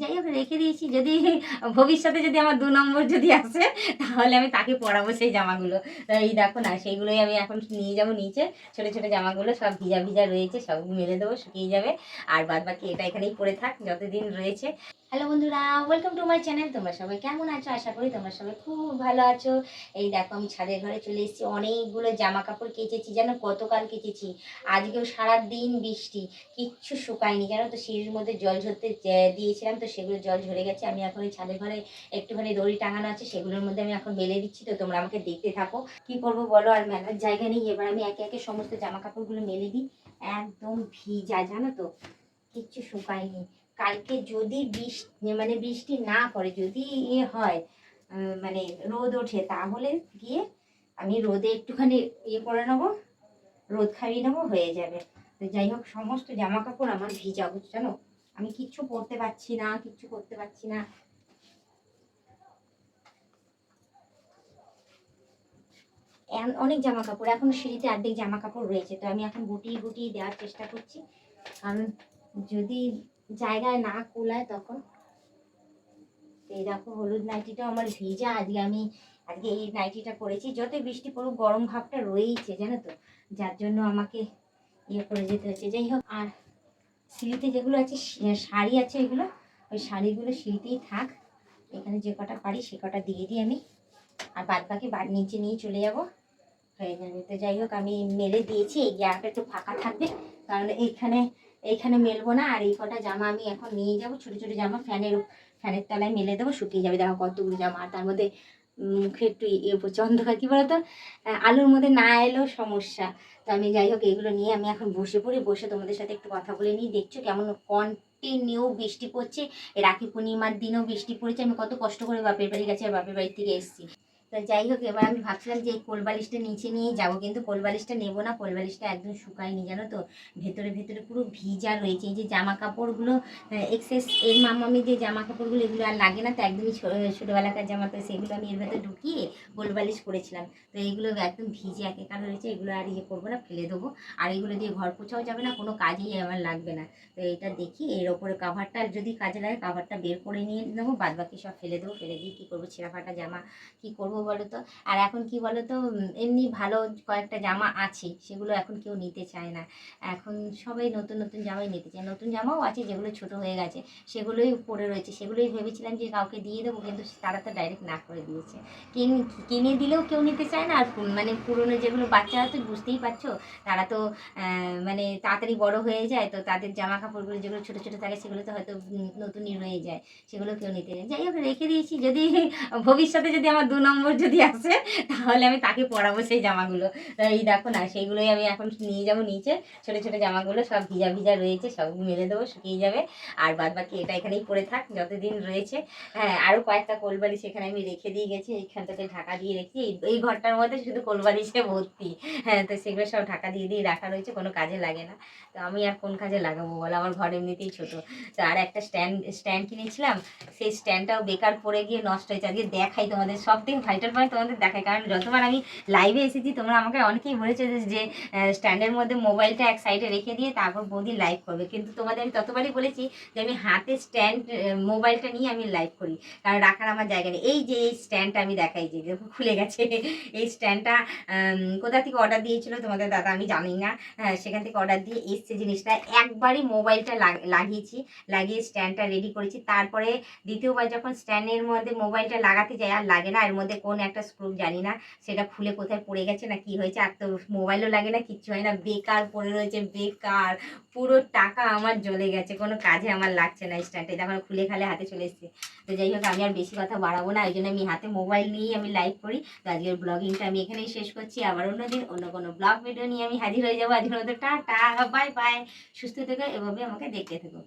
যাই হোক, রেখে দিয়েছি। যদি ভবিষ্যতে যদি আমার দু নম্বর যদি আসে, তাহলে আমি তাকে পরাবো সেই জামাগুলো। এই দেখো না, সেইগুলোই আমি এখন নিয়ে যাব নিচে। ছোটো ছোটো জামাগুলো সব ভিজা ভিজা রয়েছে, সব মেলে দেবো, শুকিয়ে যাবে। আর বাদ বাকি এটা এখানেই পরে থাক, যতদিন রয়েছে। হ্যালো বন্ধুরা ওয়েলকাম টু মাই চ্যানেল তোমরা সবাই কেমন আছো? আশা করি তোমরা সবাই খুব ভালো আছো। এই দেখো, আমি ছাদের ঘরে চলে এসেছি। অনেকগুলো জামা কাপড় কেচেছি যেন গতকাল কেচেছি? আজকেও সারা দিন বৃষ্টি, কিচ্ছু শুকায়নি, জানো তো? সিঁড়ির মধ্যে জল ঝরতে দিয়েছিলাম সেগুলো জল ঝরে গেছে। আমি এখন এই ছাদের ঘরে একটুখানি দড়ি টাঙানো আছে, সেগুলোর মধ্যে আমি এখন মেলে দিচ্ছি। তো তোমরা আমাকে দেখতে থাকো। কি করব বলো? আর মেলার জায়গা নেই। এবার আমি একে একে সমস্ত জামা কাপড়গুলো মেলে দিই। একদম ভিজা, জানো তো। কিচ্ছু শুকায়নি। কালকে যদি বৃষ্টি মানে বৃষ্টি না পড়ে, যদি ইয়ে হয় মানে রোদ ওঠে, তাহলে গিয়ে আমি রোদে একটুখানি ইয়ে করে নেব, রোদ খাইয়ে নেব, হয়ে যাবে। তো যাই হোক, সমস্ত জামা কাপড় আমার ভিজা বুঝছ জানো? আমি কিচ্ছু পরতে পারছি না, কিচ্ছু করতে পারছি না। অনেক জামা কাপড় এখন সিঁড়িতে অর্ধেক জামা কাপড় রয়েছে, তো আমি এখন গুটিয়ে গুটিয়ে দেওয়ার চেষ্টা করছি। কারণ যদি জায়গায় না কোলায় তখন, এই দেখো হলুদ নাইটিটাও আমার ভিজা, আজকে আমি, আজকে এই নাইটিটা পরেছি। যতই বৃষ্টি পড়ুক, গরম ভাবটা রয়েইছে, জানো তো? যার জন্য আমাকে ইয়ে করে যেতে হচ্ছে। যাই হোক, আর সিঁড়িতে যেগুলো আছে শাড়ি আছে এগুলো, ওই শাড়িগুলো সিঁড়িতেই থাক। এখানে যে কটা পারি সে কটা দিয়ে দিই আমি। আর বাদ বাকি বাড়ি নিচে নিয়ে চলে যাব। হয়ে যাবে। তো যাই হোক, আমি মেলে দিয়েছি, এই জায়গাটা একটু ফাঁকা থাকবে। কারণ এইখানে এইখানে মেলবো না, আর এই কটা জামা আমি এখন নিয়ে যাব। ছোটো ছোটো জামা ফ্যানের ফ্যানের তলায় মেলে দেবো, শুকিয়ে যাবে। দেখো কতগুলো জামা। আর তার মধ্যে মুখে একটু ইয়ে পড়ছে অন্ধকার কী বলতো? আলুর মধ্যে না এলেও সমস্যা। তো আমি যাই হোক, এগুলো নিয়ে আমি এখন বসে পড়ি, বসে তোমাদের সাথে একটু কথা বলে নিই। দেখছ কেমন কন্টিনিউ বৃষ্টি পড়ছে? রাখি পূর্ণিমার দিনও বৃষ্টি পড়েছে। আমি কত কষ্ট করে বাপের বাড়ি গেছি আর বাপের বাড়ি থেকে এসেছি। তো যাই হোক, এবার আমি ভাবছিলাম যে কোলবালিশটা নিচে নিয়ে যাব, কিন্তু কোলবালিশটা নেব না কোলবালিশটা একদম শুকায়নি, জানো তো? ভেতরে ভেতরে পুরো ভিজা রয়েছে, এই যে জামা কাপড়গুলো এক্সেস এর মামামি যে জামা কাপড়গুলো এগুলো আর লাগে না, তো একদমই ছোটোবেলাকার জামা, তো সেগুলো আমি এর ভেতরে ঢুকিয়ে কোলবালিশ করেছিলাম। তো এইগুলো একদম ভিজে একেকার রয়েছে, এগুলো আর ইয়ে করব না, ফেলে দেবো। আর এগুলো দিয়ে ঘর পোছাও যাবে না, কোনো কাজেই আমার লাগবে না। তো এটা দেখি, এর ওপরে কাভারটা যদি কাজে লাগে কাভারটা বের করে নিয়ে নেব বাদ বাকি সব ফেলে দেবো, ফেলে দিয়ে কী করব, ছেঁড়া ফাটা জামা কী করব বলো তো আর এখন কি বলো তো এমনি ভালো কয়েকটা জামা আছে, সেগুলো এখন কেউ নিতে চায় না। এখন সবাই নতুন নতুন জামাই নিতে চায়। নতুন জামাও আছে যেগুলো ছোট হয়ে গেছে, সেগুলোই পরে রয়েছে। সেগুলোই ভেবেছিলাম যে কাউকে দিয়ে দেবো, কিন্তু তারা তো ডাইরেক্ট না করে দিয়েছে। কিন- কিনে দিলেও কেউ নিতে চায় না, আর মানে পুরনো যেগুলো বাচ্চারা তো বুঝতেই পারছ? তারা তো মানে তাড়াতাড়ি বড় হয়ে যায়, তো তাদের জামা কাপড়গুলো যেগুলো ছোট ছোট থাকে, সেগুলো তো হয়তো নতুনই রয়ে যায়। সেগুলো কেউ নিতে যাই হোক, রেখে দিয়েছি। যদি ভবিষ্যতে যদি আমার দু নম্বর যদি আসে, তাহলে আমি তাকে পরাবো সেই জামাগুলো। এই দেখো না, সেইগুলোই আমি এখন নিয়ে যাব নিচে। ছোটো ছোটো জামাগুলো সব ভিজা ভিজা রয়েছে, সব মেলে দেবো, শুকিয়ে যাবে। আর বাদ বাকি এটা এখানেই পরে থাক, যতদিন রয়েছে। হ্যাঁ আরও কয়েকটা কোলবালিশ এখানে আমি রেখে দিয়ে গেছি, এইখানটাতে ঢাকা দিয়ে রেখেছি। এই এই ঘরটার মধ্যে শুধু কোলবালিশে ভর্তি। হ্যাঁ তো সেগুলো সব ঢাকা দিয়ে দিয়ে রাখা রয়েছে, কোনো কাজে লাগে না। তো আমি আর কোন কাজে লাগাবো বলো? আমার ঘর এমনিতেই ছোটো। তো আর একটা স্ট্যান্ড স্ট্যান্ড কিনেছিলাম, সেই স্ট্যান্ডটাও বেকার পড়ে গিয়ে নষ্ট হয়েছে। আজকে দেখাই তোমাদের সব থেকে ভাইটাল পয়েন্ট তোমাদের দেখাই কারণ যতবার আমি লাইভে এসেছি তোমরা আমাকে অনেকেই বলেছে যে- স্ট্যান্ডের মধ্যে মোবাইলটা এক সাইডে রেখে দিয়ে তারপর বৌদি লাইভ করবে। কিন্তু তোমাদের আমি ততবারই বলেছি যে আমি হাতে স্ট্যান্ড মোবাইলটা নিয়ে আমি লাইভ করি কারণ রাখার আমার জায়গা নেই। এই যে এই স্ট্যান্ডটা আমি দেখাই যে খুলে গেছে। এই স্ট্যান্ডটা কোথা থেকে অর্ডার দিয়েছিল তোমাদের দাদা আমি জানি না। হ্যাঁ, সেখান থেকে অর্ডার দিয়ে এসছে জিনিসটা। একবারই মোবাইলটা লাগ- লাগিয়েছি লাগিয়ে স্ট্যান্ডটা রেডি করেছি। তারপরে দ্বিতীয়বার যখন স্ট্যান্ডের মধ্যে মোবাইলটা লাগাতে যাই আর লাগে না এর মধ্যে কোন একটা স্ক্রু জানি না, সেটা খুলে কোথায় পড়ে গেছে না কি হয়েছে, আর তো মোবাইলও লাগে না, কিচ্ছু হয় না, বেকার পড়ে রয়েছে, বেকার, পুরো টাকা আমার জ্বলে গেছে, কোনো কাজে আমার লাগছে না স্ট্যান্ডটা যখন খুলে খালে হাতে চলে এসছে। তো যাই হোক, আমি আর বেশি কথা বাড়াবো না ওই জন্য আমি হাতে মোবাইল নিয়েই আমি লাইভ করি। তো আজকের ব্লগিংটা আমি এখানেই শেষ করছি, আবার অন্যদিন অন্য কোনো ব্লগ ভিডিও নিয়ে আমি হাজির হয়ে যাব। আজকের মতো টাটা বাই বাই সুস্থ থেকো এভাবে আমাকে দেখতে থেকো।